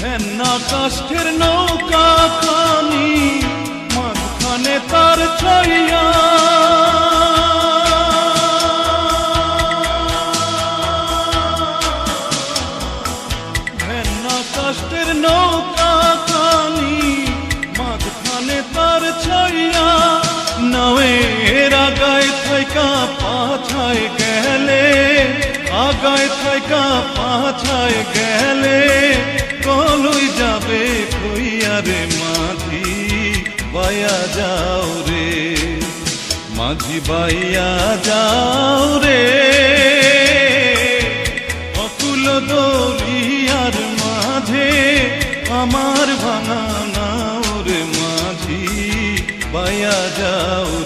ভেন্না কাষ্ঠের নৌকা খানি, মাঝখানে তার ছইয়া। ভেন্না কাষ্ঠের নৌকা খানি, মাঝখানে তার ছইয়া। নাওয়ের আগায় থাইকা পাছায় গেলে, আগায় থাইকা পাছায় গেলে। মাঝি বাইয়া যাও রে। অকুল আর মাঝে আমার ভাঙা নাও রে মাঝি বাইয়া যাও রে